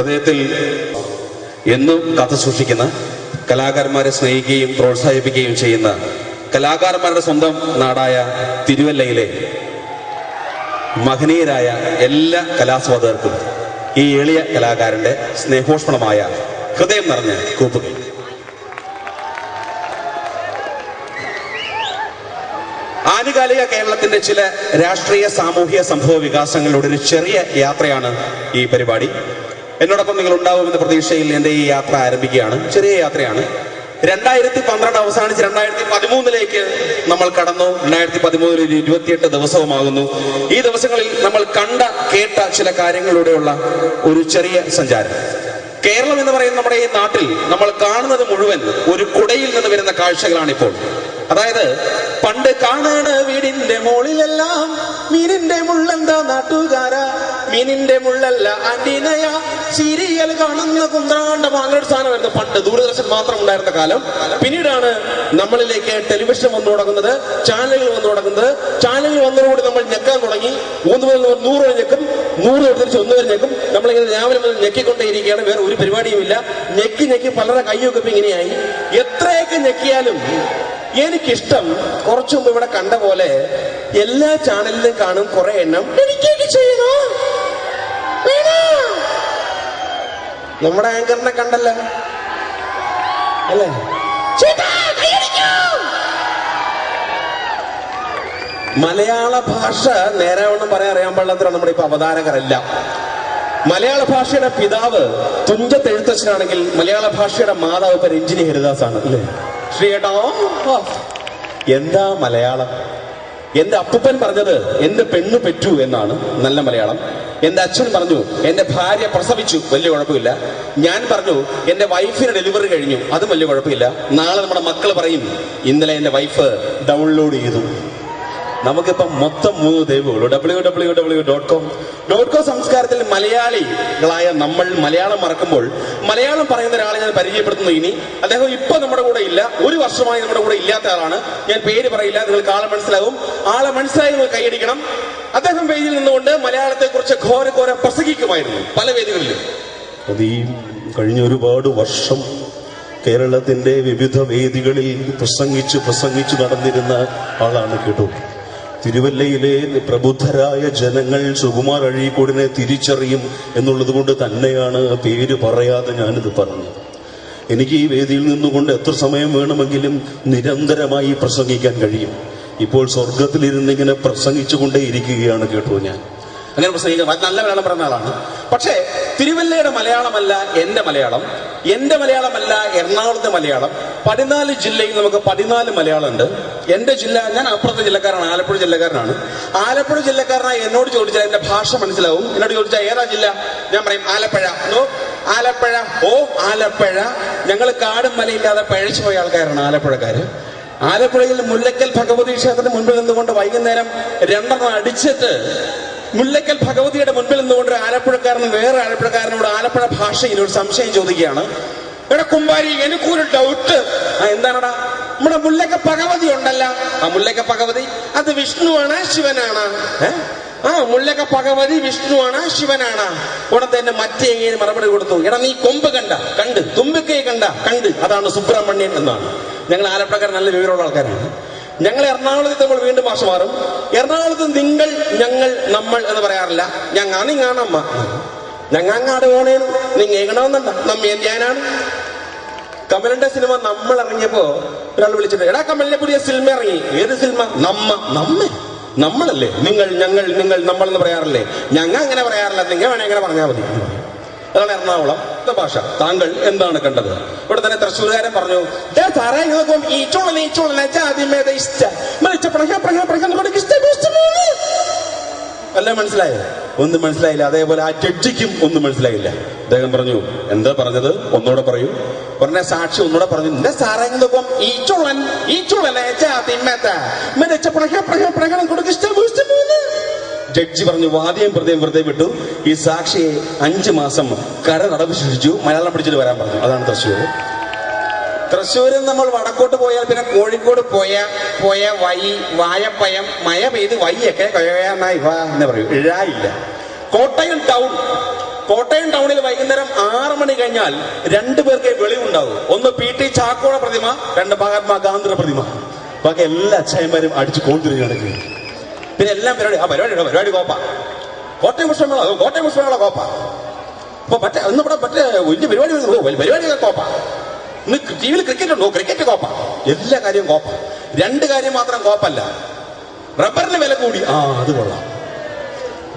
ഹൃദയത്തിൽ എന്നും കഥ സൂക്ഷിക്കുന്ന കലാകാരന്മാരെ സ്നേഹിക്കുകയും പ്രോത്സാഹിപ്പിക്കുകയും ചെയ്യുന്ന കലാകാരന്മാരുടെ സ്വന്തം നാടായ തിരുവല്ലയിലെ മഹനീയരായ എല്ലാ കലാസ്വാദകർക്കും ഈ എളിയ കലാകാരന്റെ സ്നേഹോഷ്മണമായ ഹൃദയം നിറഞ്ഞ കൂപ്പുകൾ. ആനുകാലിക കേരളത്തിന്റെ ചില രാഷ്ട്രീയ സാമൂഹിക സംഭവ വികാസങ്ങളുടെ ഒരു ചെറിയ യാത്രയാണ് ഈ പരിപാടി. എന്നോടൊപ്പം നിങ്ങൾ ഉണ്ടാവുമെന്ന പ്രതീക്ഷയിൽ എന്റെ ഈ യാത്ര ആരംഭിക്കുകയാണ്. ചെറിയ യാത്രയാണ്. രണ്ടായിരത്തി പന്ത്രണ്ട് അവസാനിച്ച് രണ്ടായിരത്തി പതിമൂന്നിലേക്ക് നമ്മൾ കടന്നു. രണ്ടായിരത്തി പതിമൂന്നിൽ ഒരു ഇരുപത്തിയെട്ട് ദിവസവുമാകുന്നു. ഈ ദിവസങ്ങളിൽ നമ്മൾ കണ്ട കേട്ട ചില കാര്യങ്ങളിലൂടെയുള്ള ഒരു ചെറിയ സഞ്ചാരം. കേരളം എന്ന് പറയുന്ന നമ്മുടെ ഈ നാട്ടിൽ നമ്മൾ കാണുന്നത് മുഴുവൻ ഒരു കുടയിൽ നിന്ന് വരുന്ന കാഴ്ചകളാണ് ഇപ്പോൾ അതായത് പണ്ട് കാണാണ് വീടിന്റെ മുകളിലെല്ലാം. മീനിന്റെ മുള്ളെന്താ നാട്ടുകാരാ? മീനിന്റെ മുള്ളല്ല ആന്റീനയ സീരിയൽ കാണുന്ന കുന്ത്രാണ്ട മാങ്ങളുടെ സ്ഥാനമായിരുന്നു പണ്ട് ദൂരദർശൻ മാത്രം ഉണ്ടായിരുന്ന കാലം. പിന്നീടാണ് നമ്മളിലേക്ക് ടെലിവിഷൻ വന്നു തുടങ്ങുന്നത്. ചാനലുകൾ വന്നു തുടങ്ങുന്നത്. ചാനലുകൾ വന്നതോടുകൂടി നമ്മൾ ഞെക്കാൻ തുടങ്ങി. മൂന്ന് മുതൽ നൂറ് വരെ ഞെക്കും നൂറ് തിരിച്ച് ഒന്ന് വരെ ഞെക്കും നമ്മളിങ്ങനെ രാവിലെ മുതൽ ഞെക്കിക്കൊണ്ടേയിരിക്കുകയാണ്. വേറെ ഒരു പരിപാടിയും ഇല്ല ഞെക്കി ഞെക്കി പലരുടെ കൈയൊക്കെ ഇങ്ങനെയായി. എത്രയൊക്കെ ഞെക്കിയാലും എനിക്കിഷ്ടം കുറച്ചു മുമ്പ് ഇവിടെ കണ്ട പോലെ എല്ലാ ചാനലിലും കാണും കുറെ എണ്ണം എനിക്ക് ചെയ്യണോ? വേണോ?" നമ്മുടെ ആങ്കറിനെ കണ്ടല്ലോ അല്ലേ. മലയാള ഭാഷ നേരാവണ്ണം പറയാൻ അറിയാൻ പാടില്ലാത്ത നമ്മുടെ ഇപ്പൊ അവതാരകരെല്ലാം മലയാള ഭാഷയുടെ പിതാവ് തുഞ്ചത്തെഴുത്തച്ഛനാണെങ്കിൽ മലയാള ഭാഷയുടെ മാതാവ് ഇപ്പൊ രഞ്ജിനി ഹരിദാസ് ആണ് അല്ലേ ശ്രീയേട്ടോ എന്താ മലയാളം? എന്റെ അപ്പൂപ്പൻ പറഞ്ഞത് എന്റെ പെണ്ണ് പെറ്റു എന്നാണ്. നല്ല മലയാളം. എന്റെ അച്ഛൻ പറഞ്ഞു എന്റെ ഭാര്യ പ്രസവിച്ചു വലിയ കുഴപ്പമില്ല. ഞാൻ പറഞ്ഞു എന്റെ വൈഫിന് ഡെലിവറി കഴിഞ്ഞു അതും വലിയ കുഴപ്പമില്ല. നാളെ നമ്മുടെ മക്കൾ പറയും ഇന്നലെ എന്റെ വൈഫ് ഡൗൺലോഡ് ചെയ്തു. നമുക്കിപ്പം മൊത്തം മൂന്ന് ദൈവമുള്ളൂ. W W W dot com dot com സംസ്കാരത്തിൽ മലയാളികളായ നമ്മൾ മലയാളം മറക്കുമ്പോൾ മലയാളം പറയുന്ന ഒരാളെ ഞാൻ പരിചയപ്പെടുത്തുന്നു ഇനി. അദ്ദേഹം ഇപ്പൊ നമ്മുടെ കൂടെ ഇല്ല. ഒരു വർഷമായി നമ്മുടെ കൂടെ ഇല്ലാത്ത ആളാണ്. ഞാൻ പേര് പറയില്ല നിങ്ങൾക്ക് ആളെ മനസ്സിലാവും. ആളെ മനസ്സിലായി നിങ്ങൾ കൈയടിക്കണം. അദ്ദേഹം വേദിയിൽ നിന്നുകൊണ്ട് മലയാളത്തെ കുറിച്ച് ഘോര ഘോര പ്രസംഗിക്കുമായിരുന്നു പല വേദികളിലും. കഴിഞ്ഞ ഒരുപാട് വർഷം കേരളത്തിന്റെ വിവിധ വേദികളിൽ പ്രസംഗിച്ച് പ്രസംഗിച്ച് നടന്നിരുന്ന ആളാണ് കേട്ടോ. തിരുവല്ലയിലെ പ്രബുദ്ധരായ ജനങ്ങൾ സുകുമാർ അഴീക്കോടിനെ തിരിച്ചറിയും എന്നുള്ളത് കൊണ്ട് തന്നെയാണ് പേര് പറയാതെ ഞാനിത് പറഞ്ഞത്. എനിക്ക് ഈ വേദിയിൽ നിന്നുകൊണ്ട് എത്ര സമയം വേണമെങ്കിലും നിരന്തരമായി പ്രസംഗിക്കാൻ കഴിയും. ഇപ്പോൾ സ്വർഗത്തിലിരുന്നിങ്ങനെ പ്രസംഗിച്ചുകൊണ്ടേ ഇരിക്കുകയാണ് കേട്ടോ ഞാൻ. അങ്ങനെ പ്രസംഗിക്കാൻ അത് നല്ല മലയാളം പറഞ്ഞ ആളാണ്. പക്ഷേ തിരുവല്ലയുടെ മലയാളമല്ല എന്റെ മലയാളം എന്റെ മലയാളമല്ല എറണാകുളത്തെ മലയാളം. പതിനാല് ജില്ലയിൽ നമുക്ക് പതിനാല് മലയാളം ഉണ്ട് എന്റെ ജില്ല ഞാൻ അപ്പുറത്തെ ജില്ലക്കാരാണ് ആലപ്പുഴ ജില്ലക്കാരനാണ്. ആലപ്പുഴ ജില്ലക്കാരനായി എന്നോട് ചോദിച്ചാൽ എന്റെ ഭാഷ മനസ്സിലാവും. എന്നോട് ചോദിച്ചാൽ ഏതാ ജില്ല? ഞാൻ പറയും ആലപ്പുഴ. ആലപ്പുഴ. ഓ ആലപ്പുഴ. ഞങ്ങൾ കാടും മലയില്ലാതെ പഴച്ചു പോയ ആൾക്കാരാണ് ആലപ്പുഴക്കാര്. ആലപ്പുഴയിൽ മുല്ലക്കൽ ഭഗവതി ക്ഷേത്രത്തിന് മുൻപിൽ നിന്നുകൊണ്ട് വൈകുന്നേരം രണ്ടെണ്ണം അടിച്ചിട്ട് മുല്ലക്കൽ ഭഗവതിയുടെ മുൻപിൽ നിന്നുകൊണ്ട് ആലപ്പുഴക്കാരൻ വേറെ ആലപ്പുഴക്കാരനോട് ആലപ്പുഴ ഭാഷയിൽ ഒരു സംശയം ചോദിക്കുകയാണ്. എടാ കുമ്പാരി എനിക്കൊരു ഡൗട്ട് എന്താണടാ? നമ്മുടെ മുല്ലക്ക ഭഗവതി ഉണ്ടല്ല. ആ മുല്ലക്ക ഭഗവതി? അത് വിഷ്ണുവാണ് ശിവനാണ്. ആ മുല്ലക്ക ഭഗവതി വിഷ്ണുവാണ് ശിവനാണ്. ഉടൻ തന്നെ മറ്റേ ഏഴ് മറുപടി കൊടുത്തു. എടാ നീ കൊമ്പ് കണ്ട കണ്ട്. തുമ്പിക്കൈ കണ്ട കണ്ട്. അതാണ് സുബ്രഹ്മണ്യൻ എന്നാണ്. ഞങ്ങൾ ആലപ്പുഴക്കാർ നല്ല വിവരമുള്ള ആൾക്കാരാണ്. ഞങ്ങൾ എറണാകുളത്ത് നമ്മൾ വീണ്ടും ഭാഷ മാറും. എറണാകുളത്ത് നിങ്ങൾ ഞങ്ങൾ നമ്മൾ എന്ന് പറയാറില്ല. ഞങ്ങാണ് നിങ്ങാണമ്മ ഞങ്ങാങ്ങാട് പോണേണ് നിങ്ങ എങ്ങണമെന്നുണ്ട നമ്മ ഞാനാണ് കമലിന്റെ സിനിമ നമ്മൾ ഇറങ്ങിയപ്പോ ഒരാൾ വിളിച്ചിട്ട് എടാ കമലിന്റെ പുതിയ സിനിമ ഇറങ്ങി. ഏത് സിനിമ? നമ്മ നമ്മ. നമ്മളല്ലേ. നിങ്ങൾ ഞങ്ങൾ നിങ്ങൾ നമ്മൾ എന്ന് പറയാറില്ലേ? ഞങ്ങൾ അങ്ങനെ പറയാറില്ല. നിങ്ങൾ വേണേ അങ്ങനെ പറഞ്ഞാൽ മതി. അതാണ് എറണാകുളം ഭാഷ. താങ്കൾ എന്താണ് കണ്ടത്? ഇവിടെ തന്നെ തൃശ്ശൂർകാരൻ പറഞ്ഞു "ദേ സാറേ ഈ ചുളന ഈ ചുളന ജാതി മേധ ഇഷ്ട. മരിച്ച പ്രഹ പ്രഹ പ്രഹ എന്ന് പറഞ്ഞ് ഇഷ്ടം. ഇഷ്ടമാണ് മനസ്സിലായി? ഒന്നും മനസ്സിലായില്ല. അതേപോലെ ആ ജഡ്ജിക്കും ഒന്നും മനസ്സിലായില്ല. അദ്ദേഹം പറഞ്ഞു എന്താ പറഞ്ഞത്? ഒന്നുകൂടെ പറയൂ. ഉടനെ സാക്ഷി ഒന്നുകൂടെ പറഞ്ഞു എന്റെ സാറെങ്കിലും ഈ ചുള്ളൻ ഈ ഇഷ്ടമാണ് ജഡ്ജി പറഞ്ഞു വാദ്യം പ്രതിയും വെറുതെ വിട്ടു. ഈ സാക്ഷിയെ അഞ്ചു മാസം കര നടപ്പ് ശിക്ഷിച്ചു. മലയാളം പഠിച്ചിട്ട് വരാൻ പറഞ്ഞു. അതാണ് തൃശ്ശൂർ തൃശ്ശൂരിൽ നമ്മൾ വടക്കോട്ട് പോയാൽ പിന്നെ കോഴിക്കോട് പോയ പോയ വൈ വായപ്പയം മയ പെയ്ത് വൈയൊക്കെ വാ എന്ന് പറയും. ഇഴായില്ല. കോട്ടയം ടൗൺ. കോട്ടയം ടൗണിൽ വൈകുന്നേരം ആറ് മണി കഴിഞ്ഞാൽ രണ്ടു പേർക്ക് വെളിവുണ്ടാവും. ഒന്ന് പി ടി ചാക്കോള പ്രതിമ രണ്ട് മഹാത്മാഗാന്ധിയുടെ പ്രതിമ. ബാക്കി എല്ലാ അച്ഛന്മാരും അടിച്ചു നടക്കുക പിന്നെ എല്ലാം പരിപാടി ആ പരിപാടി ഉണ്ടോ? പരിപാടി കോപ്പ. കോട്ടയം പുഷ്പങ്ങളോ കോട്ടയം പുഷ്പങ്ങളോ കോപ്പ. അപ്പൊ മറ്റേ ഇന്നിവിടെ പറ്റേ വലിയ പരിപാടി പരിപാടി കോപ്പ. ഇന്ന് ടിവിയിൽ ക്രിക്കറ്റ് ഉണ്ടോ? ക്രിക്കറ്റ് കോപ്പ. എല്ലാ കാര്യവും കോപ്പ. രണ്ട് കാര്യം മാത്രം കോപ്പല്ല. റബ്ബറിന് വില കൂടി. ആ അത് കൊള്ളാം.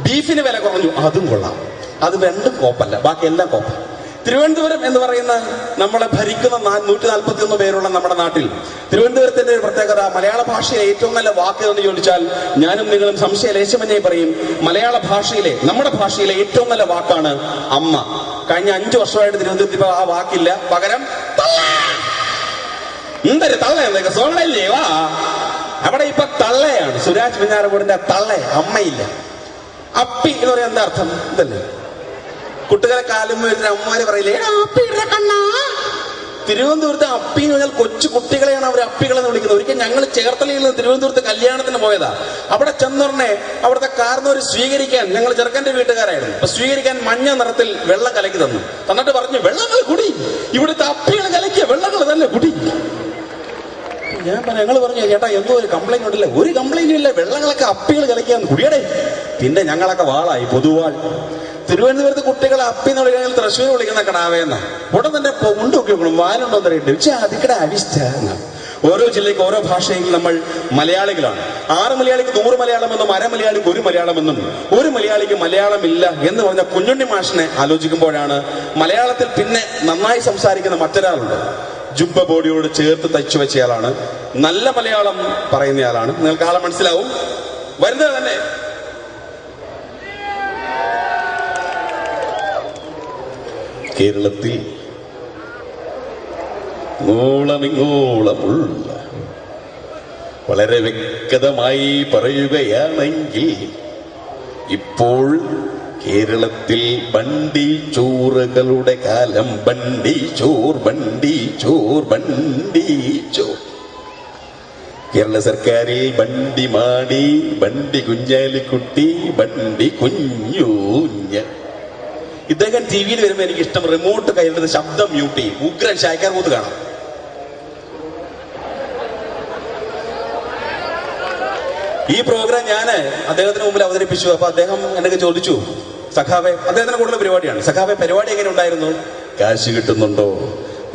ബീഫിന് വില കുറഞ്ഞു. അതും കൊള്ളാം. അത് രണ്ടും കോപ്പല്ല. ബാക്കി എല്ലാം കോപ്പ. തിരുവനന്തപുരം എന്ന് പറയുന്ന നമ്മളെ ഭരിക്കുന്ന നൂറ്റി നാൽപ്പത്തി ഒന്ന് പേരുള്ള നമ്മുടെ നാട്ടിൽ തിരുവനന്തപുരത്തിന്റെ ഒരു പ്രത്യേകത മലയാള ഭാഷയിലെ ഏറ്റവും നല്ല വാക്ക് എന്ന് ചോദിച്ചാൽ ഞാനും നിങ്ങളും സംശയ ലേശമഞ്ഞെ പറയും മലയാള ഭാഷയിലെ നമ്മുടെ ഭാഷയിലെ ഏറ്റവും നല്ല വാക്കാണ് അമ്മ. കഴിഞ്ഞ അഞ്ചു വർഷമായിട്ട് തിരുവനന്തപുരത്ത് ആ വാക്കില്ല. പകരം. എന്തൊരു തള്ള സോണല്ലേ? വാ. അവിടെ ഇപ്പൊ തള്ളയാണ്. സുരാജ് പിന്നാരകൂടിന്റെ തള്ള അമ്മയില്ല. അപ്പി എന്ന് പറയാൻ എന്താ അർത്ഥം? ഇതല്ലേ? കുട്ടികളെ കാലും വരുന്ന അമ്മമാര് പറയില്ലേ കണ്ണാ." തിരുവനന്തപുരത്ത് അപ്പി എന്ന് പറഞ്ഞാൽ കൊച്ചു കുട്ടികളെയാണ് അവർ അപ്പികളെന്ന് വിളിക്കുന്നത്. ഒരിക്കൽ ഞങ്ങൾ ചേർത്തലയിൽ നിന്ന് തിരുവനന്തപുരത്ത് കല്യാണത്തിന് പോയതാ. അവിടെ ചെന്നുടനെ അവിടുത്തെ കാർന്നവർ സ്വീകരിക്കാൻ ഞങ്ങൾ ചെറുക്കന്റെ വീട്ടുകാരായിരുന്നു. അപ്പൊ സ്വീകരിക്കാൻ മഞ്ഞ നിറത്തിൽ വെള്ളം കലക്കി തന്നു. തന്നിട്ട് പറഞ്ഞു വെള്ളങ്ങൾ കുടി. ഇവിടുത്തെ അപ്പികൾ കലക്കിയ വെള്ളങ്ങൾ തന്നെ കുടി. ഞാൻ ഞങ്ങൾ പറഞ്ഞു ചേട്ടാ എന്തോ ഒരു കംപ്ലൈന്റ് ഉണ്ടല്ലേ? ഒരു കംപ്ലൈന്റും ഇല്ല. വെള്ളങ്ങളൊക്കെ അപ്പികൾ കളിക്കാൻ കുടിയടേ പിന്നെ ഞങ്ങളൊക്കെ വാളായി പൊതുവാൾ. തിരുവനന്തപുരത്ത് കുട്ടികളെ അപ്പി എന്ന് വിളിക്കണമെങ്കിൽ തൃശ്ശൂർ വിളിക്കുന്ന കടാവേന്ന ഉടൻ തന്നെ ഉണ്ട് മുണ്ട് നോക്കി നോക്കണം വാലുണ്ടോ എന്ന് അറിയട്ടെ പക്ഷേ അതിക്കടെ അവിഷ്ട എന്നാ. ഓരോ ജില്ലയ്ക്ക് ഓരോ ഭാഷയിൽ നമ്മൾ മലയാളികളാണ്. ആറ് മലയാളിക്ക് നൂറ് മലയാളമെന്നും അര മലയാളിക്ക് ഒരു മലയാളമെന്നും ഒരു മലയാളിക്ക് മലയാളം ഇല്ല എന്ന് പറഞ്ഞ കുഞ്ഞുണ്ണി മാഷിനെ ആലോചിക്കുമ്പോഴാണ് മലയാളത്തിൽ പിന്നെ നന്നായി സംസാരിക്കുന്ന മറ്റൊരാളുണ്ട്. ജുംബ ബോഡിയോട് ചേർത്ത് തയ്ച്ചു വെച്ചയാളാണ്. നല്ല മലയാളം പറയുന്നയാളാണ്. നിങ്ങൾക്ക് ആളെ മനസ്സിലാവും. വരുന്നത് തന്നെ. കേരളത്തിൽ നൂളമിങ്ങോളമുള്ള വളരെ വ്യക്തമായി പറയുകയാണെങ്കിൽ ഇപ്പോൾ കേരളത്തിൽ ബണ്ടി ചോറുകളുടെ കാലം. ബണ്ടി ചോർ ബണ്ടി ചോർ ബണ്ടി ചോർ. കേരള സർക്കാരിൽ ബണ്ടി മാടി ബണ്ടി കുഞ്ഞാലിക്കുട്ടി ബണ്ടി കുഞ്ഞൂഞ്ഞ. ഇദ്ദേഹം ടി വിയിൽ വരുമ്പോൾ എനിക്ക് ഇഷ്ടം റിമോട്ട് കയ്യിലെടുത്ത് ശബ്ദം മ്യൂട്ട് ചെയ്യും. ഉഗ്രൻ ശാഖാർ കൂത്ത് കാണാം. ഈ പ്രോഗ്രാം ഞാൻ അദ്ദേഹത്തിന് മുമ്പിൽ അവതരിപ്പിച്ചു. അപ്പൊ അദ്ദേഹം എന്നൊക്കെ ചോദിച്ചു. സഖാവെ അദ്ദേഹത്തിന് കൂടുതൽ പരിപാടിയാണ്. സഖാവെ പരിപാടി എങ്ങനെ ഉണ്ടായിരുന്നു? കാശ് കിട്ടുന്നുണ്ടോ?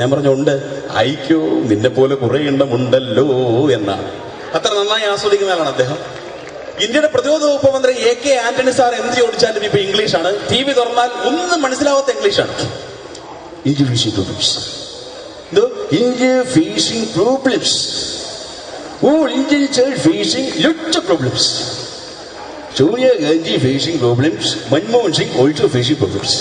ഞാൻ പറഞ്ഞു ഉണ്ട്. അയക്കോ. നിന്നെ പോലെ കുറെ ഉണ്ടമുണ്ടല്ലോ എന്നാണ് അത്ര നന്നായി ആസ്വദിക്കുന്ന ആളാണ് അദ്ദേഹം. ഇന്ത്യയുടെ പ്രതിരോധ വകുപ്പ് മന്ത്രി എ കെ ആന്റണി സാർ എന്ത് ചോദിച്ചാലും ഇപ്പൊ ഇംഗ്ലീഷാണ്. ടി വി തുറന്നാൽ ഒന്നും മനസ്സിലാവാത്ത ഇംഗ്ലീഷാണ്. ഇംഗ്ലീഷ് എന്തോ? India facing problems all facing problems Sonia Gandhi facing problems Manmohan Singh also facing problems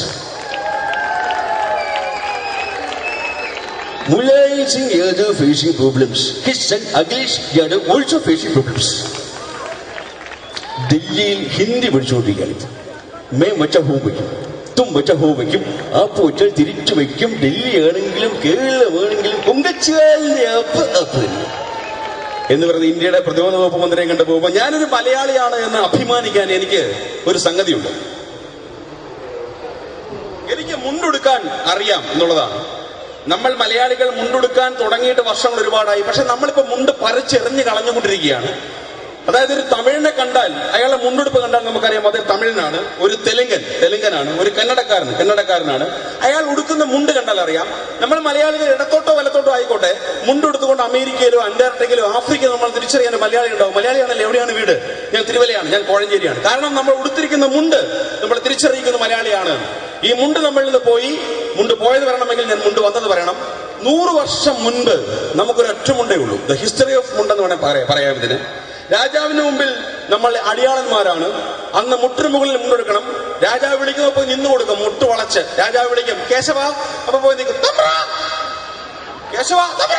Mulayam Singh Yadav facing problems. His son Akhilesh Yadav also facing problems. ദില്ലിയിൽ ഹിന്ദി പഠിച്ചുകൊണ്ടിരിക്കുകയാണ് മേ മച്ച home വയ്ക്കും. തും മച്ച home വയ്ക്കും. App വെച്ചാൽ തിരിച്ചു വയ്ക്കും. ഡൽഹി ആണെങ്കിലും കേരളമാണെങ്കിലും പൊങ്കച്ചാലിന്റെ app app തന്നെ എന്ന് പറഞ്ഞ് ഇന്ത്യയുടെ പ്രതിരോധ വകുപ്പ് മന്ത്രിയെ കണ്ടു പോകുമ്പോൾ ഞാനൊരു മലയാളിയാണ് എന്ന് അഭിമാനിക്കാൻ എനിക്ക് ഒരു സംഗതിയുണ്ട്. എനിക്ക് മുണ്ടുടുക്കാൻ അറിയാം എന്നുള്ളതാണ്. നമ്മൾ മലയാളികൾ മുണ്ടുടുക്കാൻ തുടങ്ങിയിട്ട് വർഷങ്ങൾ ഒരുപാടായി. പക്ഷെ നമ്മളിപ്പോ മുണ്ട് പറിച്ചെറിഞ്ഞ് കളഞ്ഞുകൊണ്ടിരിക്കുകയാണ്. അതായത് ഒരു തമിഴിനെ കണ്ടാൽ അയാളെ മുണ്ടെടുപ്പ് കണ്ടാൽ നമുക്കറിയാം അദ്ദേഹം തമിഴനാണ് ഒരു തെലുങ്കൻ തെലുങ്കനാണ് ഒരു കന്നടക്കാരൻ കന്നടക്കാരനാണ്. അയാൾ ഉടുക്കുന്ന മുണ്ട് കണ്ടാൽ അറിയാം. നമ്മൾ മലയാളികൾ ഇടത്തോട്ടോ വലത്തോട്ടോ ആയിക്കോട്ടെ മുണ്ടെടുത്തുകൊണ്ട് അമേരിക്കയിലോ അന്റാർട്ടിക്കയിലോ ആഫ്രിക്കയിലോ നമ്മൾ തിരിച്ചറിയാൻ മലയാളി ഉണ്ടാവും മലയാളിയാണല്ലോ? എവിടെയാണ് വീട്? ഞാൻ തിരുവല്ലയാണ് ഞാൻ കോഴഞ്ചേരിയാണ്. കാരണം നമ്മൾ ഉടുത്തിരിക്കുന്ന മുണ്ട് നമ്മൾ തിരിച്ചറിയിക്കുന്ന മലയാളിയാണ്. ഈ മുണ്ട് നമ്മളിൽ നിന്ന് പോയി മുണ്ട് പോയത് വരണമെങ്കിൽ ഞാൻ മുണ്ട് വന്നത് പറയണം നൂറ് വർഷം മുൻപ് നമുക്കൊരു ഒറ്റ മുണ്ടേ ഉള്ളൂ. ദ ഹിസ്റ്ററി ഓഫ് മുണ്ടെന്ന് വേണേൽ പറയാം പറയാം ഇതിന്. രാജാവിന് മുമ്പിൽ നമ്മൾ അടിയാളന്മാരാണ്. അന്ന് മുട്ടിന് മുകളിൽ മുണ്ടെടുക്കണം രാജാവ് വിളിക്കുമ്പോൾ പോയി നിന്ന് കൊടുക്കും മുട്ട് വളച്ച്. രാജാവ് വിളിക്കും കേശവ. അപ്പൊ പോയി നിൽക്കും "തമ്പ്ര! കേശവ തമ്പ്ര!"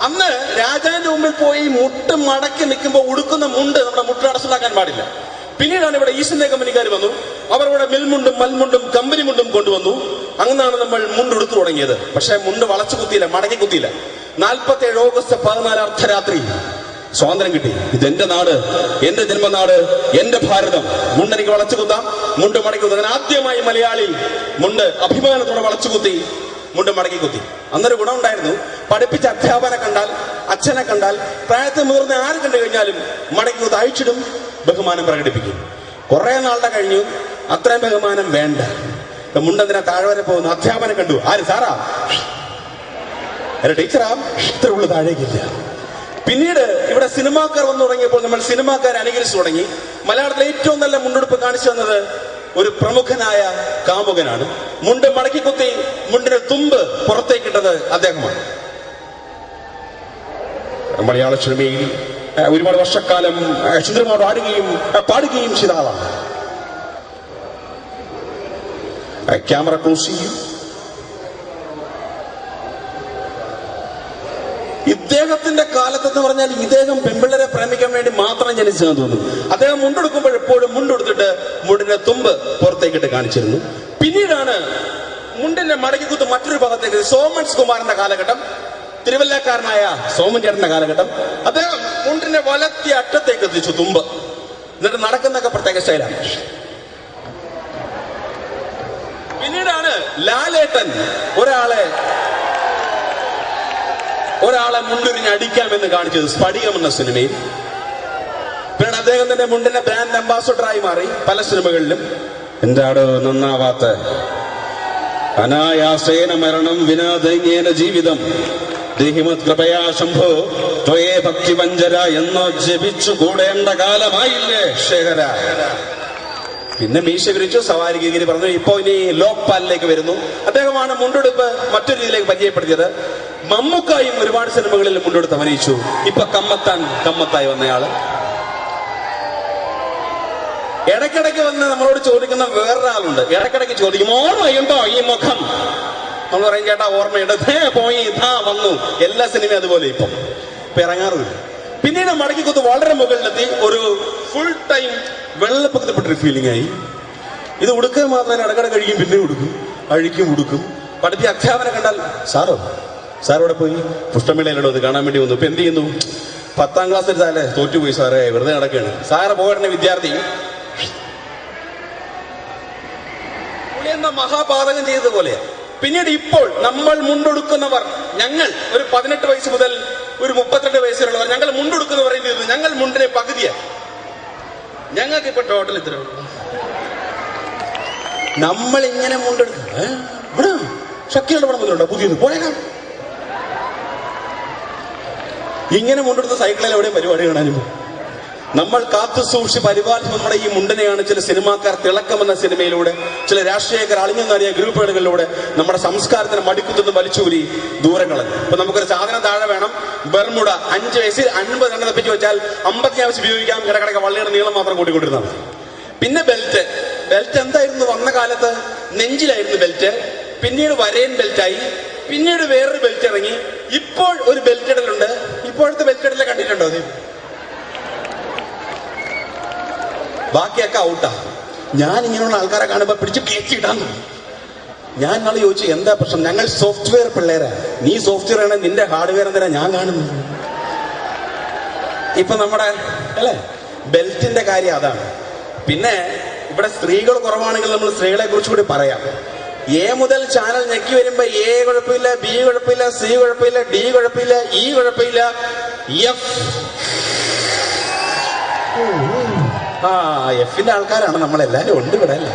അന്ന് രാജാവിന്റെ മുമ്പിൽ പോയി മുട്ട് മടക്കി നിൽക്കുമ്പോൾ ഉടുക്കുന്ന മുണ്ട് നമ്മുടെ മുട്ട് അടച്ചുണ്ടാക്കാൻ പാടില്ല. പിന്നീടാണ് ഇവിടെ ഇന്ത്യ കമ്പനിക്കാർ വന്നു. അവർ ഇവിടെ മിൽമുണ്ടും മൽമുണ്ടും കമ്പനി മുണ്ടും കൊണ്ടുവന്നു. അങ്ങനാണ് നമ്മൾ മുണ്ട് എടുത്തു തുടങ്ങിയത്. പക്ഷേ മുണ്ട് വളച്ചു കുത്തിയില്ല മടക്കി കുത്തിയില്ല. നാൽപ്പത്തി ഏഴ് ഓഗസ്റ്റ് പതിനാല് അർദ്ധരാത്രി. സ്വാതന്ത്ര്യം കിട്ടി. ഇതെന്റെ നാട് എന്റെ ജന്മനാട് എന്റെ ഭാരതം. മുണ്ടെനിക്ക് വളച്ചു കുത്താം മുണ്ട് മടക്കി കുത്താം. അങ്ങനെ ആദ്യമായി മലയാളി മുണ്ട് അഭിമാനത്തോടെ വളച്ചു കുത്തി മുണ്ട് മടക്കി കുത്തി. അന്നൊരു ഗുണമുണ്ടായിരുന്നു. പഠിപ്പിച്ച അധ്യാപനെ കണ്ടാൽ അച്ഛനെ കണ്ടാൽ പ്രായത്തെ മുതിർന്ന ആര് കണ്ടു കഴിഞ്ഞാലും മടക്കി കുത്ത് അയച്ചിടും ബഹുമാനം പ്രകടിപ്പിക്കും. കുറെ നാളുടെ കഴിഞ്ഞു അത്രയും ബഹുമാനം വേണ്ട. മുണ്ടെന്തിനാ താഴ്വരെ പോകുന്നു? അധ്യാപനം കണ്ടു. ആര്? സാറാ? ടീച്ചറാ ഇത്ര ഉള്ളു താഴേക്കില്ല. പിന്നീട് ഇവിടെ സിനിമാക്കാർ വന്നു തുടങ്ങിയപ്പോൾ നമ്മൾ സിനിമാക്കാർ അനുകരിച്ചു തുടങ്ങി. മലയാളത്തിലെ ഏറ്റവും നല്ല മുന്നെടുപ്പ് കാണിച്ചു തന്നത് ഒരു പ്രമുഖനായ കാമുകനാണ്. മുണ്ട് മടക്കി കുത്തി മുണ്ടിന്റെ തുമ്പ് പുറത്തേക്കിട്ടത് അദ്ദേഹമാണ്. മലയാള സിനിമയിൽ ഒരുപാട് വർഷക്കാലം ചന്ദ്രമാർ ആടുകയും പാടുകയും ചെയ്ത ആളാണ്. ക്യാമറ ക്ലോസ് ചെയ്യും. ഇദ്ദേഹത്തിന്റെ കാലത്തെന്ന് പറഞ്ഞാൽ ഇദ്ദേഹം പെമ്പിള്ളരെ പ്രേമിക്കാൻ വേണ്ടി മാത്രം ജനിച്ചതെന്ന് തോന്നുന്നു. അദ്ദേഹം മുണ്ടെടുക്കുമ്പോൾ എപ്പോഴും മുണ്ടെടുത്തിട്ട് മുടിന്റെ തുമ്പ് പുറത്തേക്കിട്ട് കാണിച്ചിരുന്നു. പിന്നീടാണ് മുണ്ടിന്റെ മടക്കിക്കുത്ത് മറ്റൊരു ഭാഗത്തേക്ക് സോമൻസ് കുമാറിന്റെ കാലഘട്ടം തിരുവല്ലക്കാരനായ സോമൻ ചേട്ടന്റെ കാലഘട്ടം. അദ്ദേഹം മുണ്ടിന്റെ വലത്തിയ അറ്റത്തേക്ക് എത്തിച്ചു തുമ്പ്. എന്നിട്ട് നടക്കുന്നൊക്കെ പ്രത്യേക സ്റ്റൈലാണ്. പിന്നീടാണ് ലാലേട്ടൻ ഒരാളെ ഒരാളെ മുണ്ടുരിഞ്ഞ് അടിക്കാമെന്ന് കാണിച്ചത് സ്ഫടികം എന്ന സിനിമയിൽ. പിന്നീട് അദ്ദേഹത്തിന്റെ മുണ്ടിന്റെ ബ്രാൻഡ് അംബാസഡറായി മാറി പല സിനിമകളിലും. എന്താണ് നന്നാവാത്ത? അനായാസേന മരണം വിനാദൈന്യേന ജീവിതം. ദേഹിമത് കൃപയാ ശംഭോ ത്വയേ ഭക്തി വഞ്ചര എന്നോ ജപിച്ചു കൂടേണ്ട കാലമായില്ലേ ശേഖര? പിന്നെ മീശ വിരിച്ചു സവാരി ഗിരി പറഞ്ഞു ഇപ്പോ ഇനി ലോക്പാലിലേക്ക് വരുന്നു. അദ്ദേഹമാണ് മുണ്ടെടുപ്പ് മറ്റൊരു രീതിയിലേക്ക് പരിചയപ്പെടുത്തിയത്. മമ്മൂക്കായും ഒരുപാട് സിനിമകളിൽ മുണ്ടെടുത്ത് അഭിനയിച്ചു. ഇപ്പൊ കമ്മത്താൻ കമ്മത്തായി വന്നയാൾ. ഇടയ്ക്കിടയ്ക്ക് വന്ന് നമ്മളോട് ചോദിക്കുന്ന വേറൊരാളുണ്ട്. ഇടയ്ക്കിടയ്ക്ക് ചോദിക്കും ഓർമ്മയുണ്ടോ ഈ മുഖം? നമ്മൾ പറയും ചേട്ടാ ഓർമ്മയുണ്ട്. പോയി ഇതാ വന്നു. എല്ലാ സിനിമയും അതുപോലെ ഇപ്പം. ഇപ്പൊ പിന്നീട് മടക്കിക്കുത്ത് വളരെ മുകളിലെത്തി ഒരു ഫുൾ ടൈം വെള്ളപ്പൊക്കത്തിൽപ്പെട്ടൊരു ഫീലിംഗ് ആയി. ഇത് ഉടുക്കുക മാത്രമല്ല ഇടക്കിടെ കഴിക്കും പിന്നെ ഉടുക്കും അഴിക്കും ഉടുക്കും. പഠിപ്പിച്ച അധ്യാപനം കണ്ടാൽ സാറോ ഇവിടെ പോയി? പുഷ്ടമേളയിലോ അത് കാണാൻ വേണ്ടി വന്നു. ഇപ്പൊ എന്ത് ചെയ്യുന്നു? പത്താം ക്ലാസ് എടുത്താലേ തോറ്റുപോയി സാറേ വെറുതെ നടക്കുകയാണ്. സാറ് പോയിരുന്ന വിദ്യാർത്ഥി. എന്ന മഹാപാതകം ചെയ്തതുപോലെ പിന്നീട് ഇപ്പോൾ നമ്മൾ മുണ്ടൊടുക്കുന്നവർ ഞങ്ങൾ ഒരു പതിനെട്ട് വയസ്സ് മുതൽ ഒരു മുപ്പത്തിരണ്ട് വയസ്സിലുള്ളവർ ഞങ്ങൾ മുണ്ടൊടുക്കുന്നവർ എന്ത് ഞങ്ങൾ മുണ്ടിനെ പകുതിയാണ് ഞങ്ങൾക്ക് ഇപ്പൊ ടോട്ടൽ ഇത്ര നമ്മൾ ഇങ്ങനെ മുണ്ടെടുക്കും. ഷക്കിയുടെ പടം മുതലുണ്ടോ പുതിയത്? പോയേക്കാം. ഇങ്ങനെ മുണ്ടെടുത്ത സൈക്കിളിൽ എവിടെ പരിപാടി കാണാനും നമ്മൾ കാത്തു സൂക്ഷിച്ച് പരിപാലിച്ച് നമ്മുടെ ഈ മുണ്ടനെയാണ് ചില സിനിമാക്കാർ തിളക്കം എന്ന സിനിമയിലൂടെ ചില രാഷ്ട്രീയക്കാർ അളിഞ്ഞെന്നറിയ ഗ്രൂപ്പുകളിലൂടെ നമ്മുടെ സംസ്കാരത്തിന് മടിക്കുത്തുനിന്ന് വലിച്ചൂരി ദൂരങ്ങൾ കളഞ്ഞു ഇപ്പൊ നമുക്കൊരു സാധനം താഴെ വേണം. ബർമുട അഞ്ച് വയസ്സിൽ അൻപത് രണ്ട് തപ്പിച്ച് വെച്ചാൽ അമ്പത്തി ആവശ്യം ഉപയോഗിക്കാം. ഇടക്കിടക്ക് വള്ളിയുടെ നീളം മാത്രം കൂട്ടിക്കൊണ്ടിരുന്നാൽ പിന്നെ ബെൽറ്റ്. ബെൽറ്റ് എന്തായിരുന്നു വന്ന കാലത്ത്? നെഞ്ചിലായിരുന്നു ബെൽറ്റ്. പിന്നീട് വരയൻ ബെൽറ്റായി. പിന്നീട് വേറൊരു ബെൽറ്റ് ഇറങ്ങി. ഇപ്പോൾ ഒരു ബെൽറ്റ് ഇടലുണ്ട്. ഇപ്പോഴത്തെ ബെൽറ്റ് ഇടലെ കണ്ടിട്ടുണ്ടോ നീ? ബാക്കിയൊക്കെ ഔട്ടാ ഞാൻ ഇങ്ങനെയുള്ള ആൾക്കാരെ കാണുമ്പോൾ പിടിച്ച് കയറ്റിയിടാൻ ഞാൻ നാളെ ചോദിച്ചു എന്താ പ്രശ്നം? ഞങ്ങൾ സോഫ്റ്റ്വെയർ പിള്ളേരാ. നീ സോഫ്റ്റ്വെയർ ആണ് നിന്റെ ഹാർഡ്വെയർ എന്തിനാ ഞാൻ കാണുന്നു ഇപ്പൊ നമ്മുടെ അല്ലേ? ബെൽറ്റിന്റെ കാര്യം അതാണ്. പിന്നെ ഇവിടെ സ്ത്രീകൾ കുറവാണെങ്കിൽ നമ്മൾ സ്ത്രീകളെ കുറിച്ചുകൂടി പറയാം. എ മുതൽ ചാനൽ ഞെക്കി വരുമ്പോ എ കുഴപ്പമില്ല ബി കുഴപ്പമില്ല സി കുഴപ്പമില്ല ഡി കുഴപ്പമില്ല ഇ കുഴപ്പമില്ല. എഫ് ആ എഫിന്റെ ആൾക്കാരാണ് നമ്മൾ എല്ലാരും ഉണ്ട് ഇവിടെ അല്ലേ?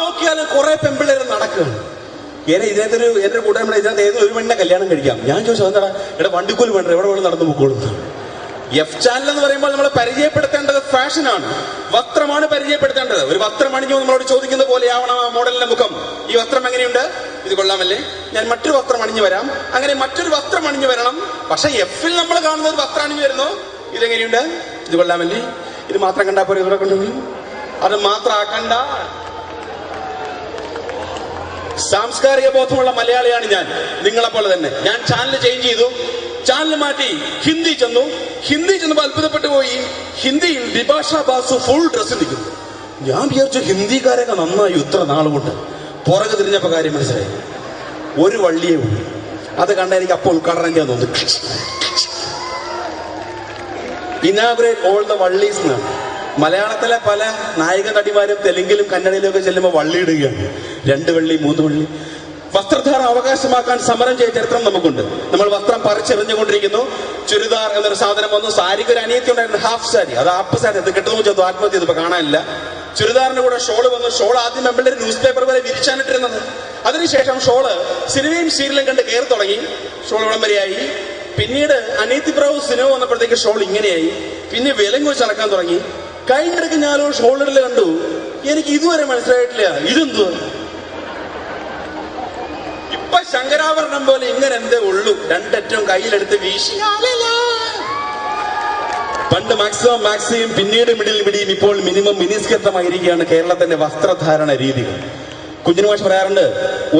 നോക്കിയാലും കുറെ പെമ്പിള്ളേർ നടക്കുകയാണ്. ഏറെ ഇതിനകത്ത് ഒരു എന്റെ നമ്മൾ ഇതിനകത്ത് ഏതൊരു ഒരു പെണ്ണിനെ കല്യാണം കഴിക്കാം. ഞാൻ ചോദിച്ചു എന്താ ഇവിടെ വണ്ടിക്കൂലി വേണ്ട? എവിടെ വേണം നടന്നു പോക്കോളും. എഫ് ചാനൽ എന്ന് പറയുമ്പോൾ നമ്മൾ പരിചയപ്പെടുത്തേണ്ടത് ഫാഷനാണ് വസ്ത്രമാണ് പരിചയപ്പെടുത്തേണ്ടത്. ഒരു വസ്ത്രം അണിഞ്ഞു നമ്മളോട് ചോദിക്കുന്ന പോലെയാവണം ആ മോഡലിന്റെ മുഖം. ഈ വസ്ത്രം എങ്ങനെയുണ്ട്? ഇത് കൊള്ളാമല്ലേ? ഞാൻ മറ്റൊരു വസ്ത്രം അണിഞ്ഞു വരാം. അങ്ങനെ മറ്റൊരു വസ്ത്രം അണിഞ്ഞു വരണം. പക്ഷെ എഫിൽ നമ്മൾ കാണുന്ന ഒരു വസ്ത്രം അണിഞ്ഞു വരുന്നു ഇതെങ്ങനെയുണ്ട് ഇത് കൊള്ളാമല്ലേ? ഇത് മാത്രം കണ്ടാൽ പോലെ ഇവിടെ കൊണ്ടുപോയി. അത് മാത്രം ആക്കണ്ട സാംസ്കാരിക ബോധമുള്ള മലയാളിയാണ് ഞാൻ. നിങ്ങളെ പോലെ തന്നെ. ഞാൻ ചാനൽ ചേഞ്ച് ചെയ്തു. ചാനൽ മാറ്റി ഹിന്ദി ചെന്നു. ഹിന്ദി ചെന്നപ്പോൾ അത്ഭുതപ്പെട്ടു പോയി. ഹിന്ദിയിൽ ബിഭാഷ ബാസു ഫുൾ ഡ്രസ് നിൽക്കുന്നു. ഞാൻ വിചാരിച്ചു ഹിന്ദിക്കാരൊക്കെ നന്നായി ഇത്ര നാളുകൊണ്ട് പുറകെ തിരിഞ്ഞപ്പോൾ കാര്യം മനസ്സിലായി. ഒരു വള്ളിയേ ഉള്ളൂ. അത് കണ്ട എനിക്ക് അപ്പോൾ ഉദ്ഘാടനം ചെയ്യാൻ തോന്നുന്നു ഇനാഗ്രേറ്റ് ഓൾ ദ വള്ളീസ് എന്നാണ് മലയാളത്തിലെ പല നായക നടിമാരും തെലുങ്കിലും കന്നഡയിലും ഒക്കെ ചെല്ലുമ്പോൾ വള്ളി ഇടുകയാണ്. രണ്ട് വെള്ളി മൂന്ന് വെള്ളി. വസ്ത്രധാരം അവകാശമാക്കാൻ സമരം ചെയ്ത ചരിത്രം നമുക്കുണ്ട്. നമ്മൾ വസ്ത്രം പറിച്ചെറിഞ്ഞുകൊണ്ടിരിക്കുന്നു. ചുരിദാർ എന്നൊരു സാധനം വന്നു. സാരിക്ക് ഒരു അനിയത്തി ഉണ്ടായിരുന്നു ഹാഫ് സാരി. അത് ഹാഫ് സാരി. അത് കിട്ടുന്നു ചെന്നു. ആത്മഹത്യ ഇപ്പൊ കാണാനില്ല. ചുരിദാറിന്റെ കൂടെ ഷോൾ വന്നു. ഷോൾ ആദ്യം മെമ്പിളൊരു ന്യൂസ് പേപ്പർ വരെ വിരിച്ചാനിട്ടിരുന്നത്. അതിനുശേഷം ഷോൾ സിനിമയും സീരിയലും കണ്ട് കയറി തുടങ്ങി. ഷോൾ ഇവിടം പിന്നീട് അനീതി പ്രാവ് സിനിമ വന്നപ്പോഴത്തേക്ക് ഷോൾ ഇങ്ങനെയായി. പിന്നെ വിലം വെച്ച് നടക്കാൻ തുടങ്ങി. കഴിഞ്ഞിടയ്ക്ക് ഞാനൊരു ഷോളിൽ കണ്ടു. എനിക്ക് ഇതുവരെ മനസ്സിലായിട്ടില്ല. ഇതെന്തുവാ? ഇപ്പൊ ശങ്കരാഭരണം പോലെ ഇങ്ങനെ എന്തേ ഉള്ളൂ? രണ്ടറ്റവും കയ്യിലെടുത്ത് വീശി. പണ്ട് മാക്സിമം മാക്സിയും പിന്നീട് മിഡിൽ മിഡിയും ഇപ്പോൾ മിനിമം മിനിസ്കൃതമായിരിക്കുകയാണ് കേരളത്തിന്റെ വസ്ത്രധാരണ രീതികൾ. കുഞ്ഞിനുമാഷ് പറയാറുണ്ട്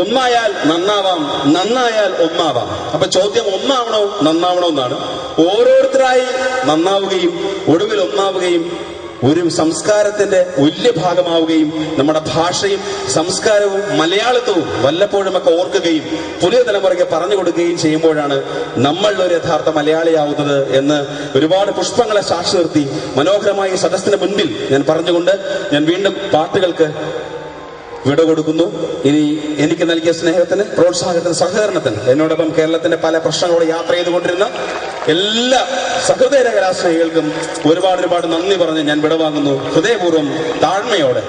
ഒന്നായാൽ നന്നാവാം നന്നായാൽ ഒന്നാവാം. അപ്പൊ ചോദ്യം ഒന്നാവണോ നന്നാവണോ എന്നാണ്. ഓരോരുത്തരായി നന്നാവുകയും ഒടുവിൽ ഒന്നാവുകയും ഒരു സംസ്കാരത്തിന്റെ വലിയ ഭാഗമാവുകയും നമ്മുടെ ഭാഷയും സംസ്കാരവും മലയാളത്വവും വല്ലപ്പോഴും ഒക്കെ ഓർക്കുകയും പുതിയ തലമുറയ്ക്ക് പറഞ്ഞു കൊടുക്കുകയും ചെയ്യുമ്പോഴാണ് നമ്മൾ ഒരു യഥാർത്ഥ മലയാളിയാവുന്നത് എന്ന് ഒരുപാട് പുഷ്പങ്ങളെ സാക്ഷി നിർത്തി മനോഹരമായി സദസ്സിന് മുൻപിൽ ഞാൻ പറഞ്ഞുകൊണ്ട് ഞാൻ വീണ്ടും പാട്ടുകൾക്ക് വിട കൊടുക്കുന്നു. ഇനി എനിക്ക് നൽകിയ സ്നേഹത്തിന് പ്രോത്സാഹനത്തിന് സഹകരണത്തിന് എന്നോടൊപ്പം കേരളത്തിന്റെ പല പ്രശ്നങ്ങളോട് യാത്ര ചെയ്തുകൊണ്ടിരുന്ന എല്ലാ സഹൃദയ കലാസ്നേഹികൾക്കും ഒരുപാട് ഒരുപാട് നന്ദി പറഞ്ഞ് ഞാൻ വിടവാങ്ങുന്നു ഹൃദയപൂർവം താഴ്മയോടെ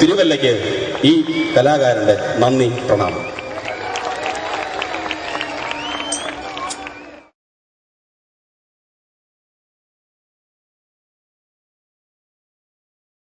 തിരുവല്ലയ്ക്ക് ഈ കലാകാരന്റെ നന്ദി പ്രണാമം.